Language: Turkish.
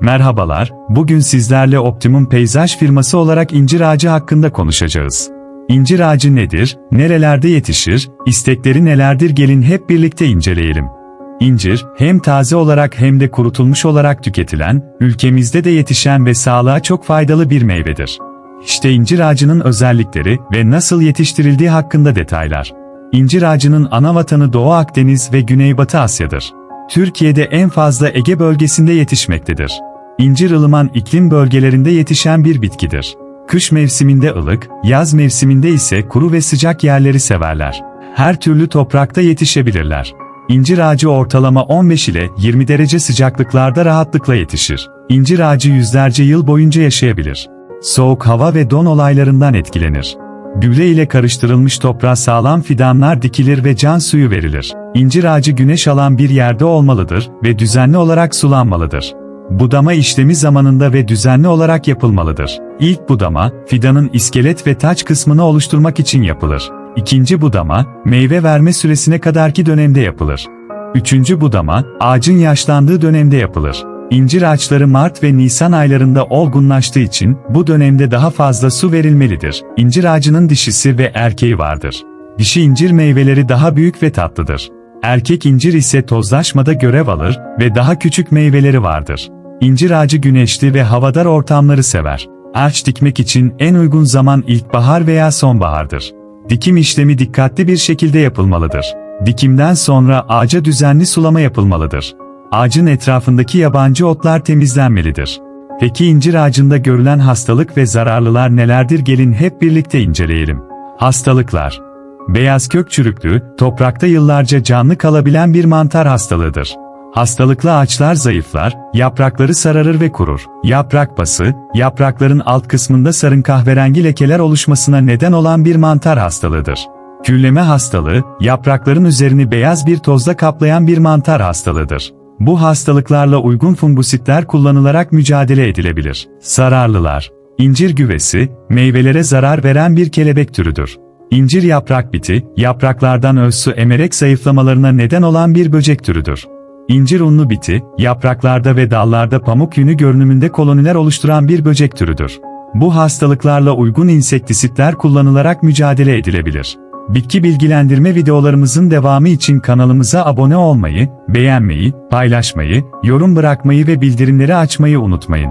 Merhabalar, bugün sizlerle Optimum Peyzaj firması olarak incir ağacı hakkında konuşacağız. İncir ağacı nedir, nerelerde yetişir, istekleri nelerdir gelin hep birlikte inceleyelim. İncir, hem taze olarak hem de kurutulmuş olarak tüketilen, ülkemizde de yetişen ve sağlığa çok faydalı bir meyvedir. İşte incir ağacının özellikleri ve nasıl yetiştirildiği hakkında detaylar. İncir ağacının ana vatanı Doğu Akdeniz ve Güneybatı Asya'dır. Türkiye'de en fazla Ege bölgesinde yetişmektedir. İncir ılıman iklim bölgelerinde yetişen bir bitkidir. Kış mevsiminde ılık, yaz mevsiminde ise kuru ve sıcak yerleri severler. Her türlü toprakta yetişebilirler. İncir ağacı ortalama 15 ile 20 derece sıcaklıklarda rahatlıkla yetişir. İncir ağacı yüzlerce yıl boyunca yaşayabilir. Soğuk hava ve don olaylarından etkilenir. Gübre ile karıştırılmış toprağa sağlam fidanlar dikilir ve can suyu verilir. İncir ağacı güneş alan bir yerde olmalıdır ve düzenli olarak sulanmalıdır. Budama işlemi zamanında ve düzenli olarak yapılmalıdır. İlk budama, fidanın iskelet ve taç kısmını oluşturmak için yapılır. İkinci budama, meyve verme süresine kadarki dönemde yapılır. Üçüncü budama, ağacın yaşlandığı dönemde yapılır. İncir ağaçları Mart ve Nisan aylarında olgunlaştığı için bu dönemde daha fazla su verilmelidir. İncir ağacının dişisi ve erkeği vardır. Dişi incir meyveleri daha büyük ve tatlıdır. Erkek incir ise tozlaşmada görev alır ve daha küçük meyveleri vardır. İncir ağacı güneşli ve havadar ortamları sever. Ağaç dikmek için en uygun zaman ilkbahar veya sonbahardır. Dikim işlemi dikkatli bir şekilde yapılmalıdır. Dikimden sonra ağaca düzenli sulama yapılmalıdır. Ağacın etrafındaki yabancı otlar temizlenmelidir. Peki incir ağacında görülen hastalık ve zararlılar nelerdir gelin hep birlikte inceleyelim. Hastalıklar Beyaz kök çürüklüğü, toprakta yıllarca canlı kalabilen bir mantar hastalığıdır. Hastalıklı ağaçlar zayıflar, yaprakları sararır ve kurur. Yaprak bası, yaprakların alt kısmında sarın kahverengi lekeler oluşmasına neden olan bir mantar hastalığıdır. Külleme hastalığı, yaprakların üzerini beyaz bir tozla kaplayan bir mantar hastalığıdır. Bu hastalıklarla uygun fungusitler kullanılarak mücadele edilebilir. Zararlılar İncir güvesi, meyvelere zarar veren bir kelebek türüdür. İncir yaprak biti, yapraklardan öz su emerek zayıflamalarına neden olan bir böcek türüdür. İncir unlu biti, yapraklarda ve dallarda pamuk yünü görünümünde koloniler oluşturan bir böcek türüdür. Bu hastalıklarla uygun insektisitler kullanılarak mücadele edilebilir. Bitki bilgilendirme videolarımızın devamı için kanalımıza abone olmayı, beğenmeyi, paylaşmayı, yorum bırakmayı ve bildirimleri açmayı unutmayın.